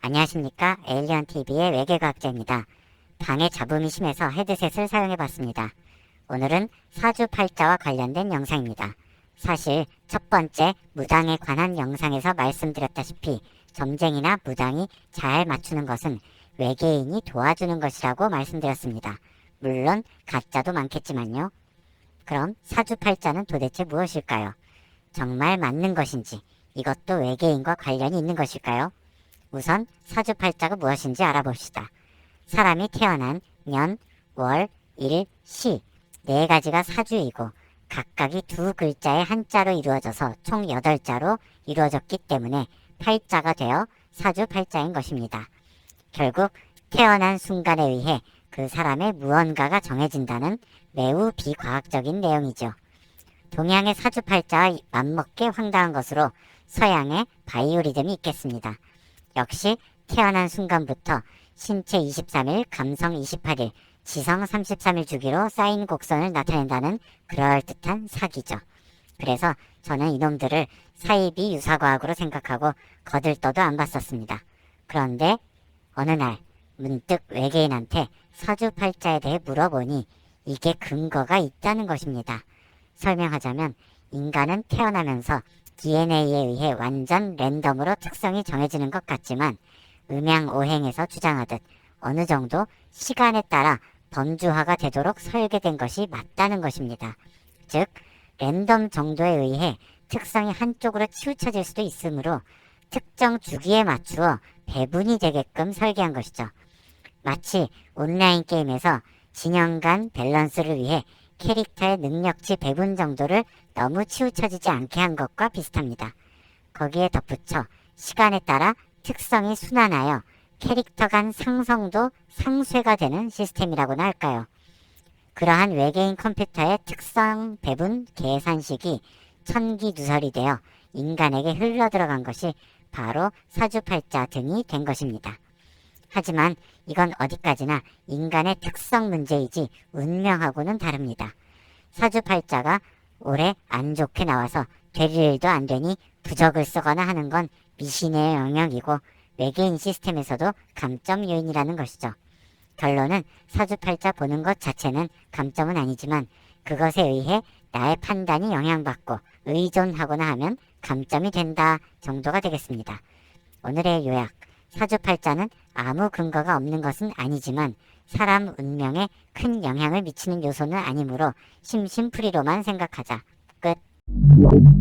안녕하십니까 에일리언 TV의 외계과학자입니다. 방에 잡음이 심해서 헤드셋을 사용해봤습니다. 오늘은 사주 팔자와 관련된 영상입니다. 사실 첫 번째 무당에 관한 영상에서 말씀드렸다시피 점쟁이나 무당이 잘 맞추는 것은 외계인이 도와주는 것이라고 말씀드렸습니다. 물론 가짜도 많겠지만요. 그럼 사주팔자는 도대체 무엇일까요? 정말 맞는 것인지 이것도 외계인과 관련이 있는 것일까요? 우선 사주팔자가 무엇인지 알아봅시다. 사람이 태어난 년, 월, 일, 시 네 가지가 사주이고 각각이 두 글자의 한자로 이루어져서 총 여덟 자로 이루어졌기 때문에 팔자가 되어 사주팔자인 것입니다. 결국 태어난 순간에 의해 그 사람의 무언가가 정해진다는 매우 비과학적인 내용이죠. 동양의 사주팔자와 맞먹게 황당한 것으로 서양의 바이오리즘이 있겠습니다. 역시 태어난 순간부터 신체 23일, 감성 28일, 지성 33일 주기로 쌓인 곡선을 나타낸다는 그럴듯한 사기죠. 그래서 저는 이놈들을 사이비 유사과학으로 생각하고 거들떠도 안 봤었습니다. 그런데 어느 날 문득 외계인한테 사주팔자에 대해 물어보니 이게 근거가 있다는 것입니다. 설명하자면 인간은 태어나면서 DNA에 의해 완전 랜덤으로 특성이 정해지는 것 같지만 음양오행에서 주장하듯 어느 정도 시간에 따라 범주화가 되도록 설계된 것이 맞다는 것입니다. 즉, 랜덤 정도에 의해 특성이 한쪽으로 치우쳐질 수도 있으므로 특정 주기에 맞추어 배분이 되게끔 설계한 것이죠. 마치 온라인 게임에서 진영 간 밸런스를 위해 캐릭터의 능력치 배분 정도를 너무 치우쳐지지 않게 한 것과 비슷합니다. 거기에 덧붙여 시간에 따라 특성이 순환하여 캐릭터 간 상성도 상쇄가 되는 시스템이라고나 할까요. 그러한 외계인 컴퓨터의 특성 배분 계산식이 천기 누설이 되어 인간에게 흘러들어간 것이 바로 사주팔자 등이 된 것입니다. 하지만 이건 어디까지나 인간의 특성 문제이지 운명하고는 다릅니다. 사주팔자가 올해 안 좋게 나와서 될 일도 안 되니 부적을 쓰거나 하는 건 미신의 영역이고 외계인 시스템에서도 감점 요인이라는 것이죠. 결론은 사주팔자 보는 것 자체는 감점은 아니지만 그것에 의해 나의 판단이 영향받고 의존하거나 하면 감점이 된다 정도가 되겠습니다. 오늘의 요약. 사주팔자는 아무 근거가 없는 것은 아니지만 사람 운명에 큰 영향을 미치는 요소는 아니므로 심심풀이로만 생각하자. 끝.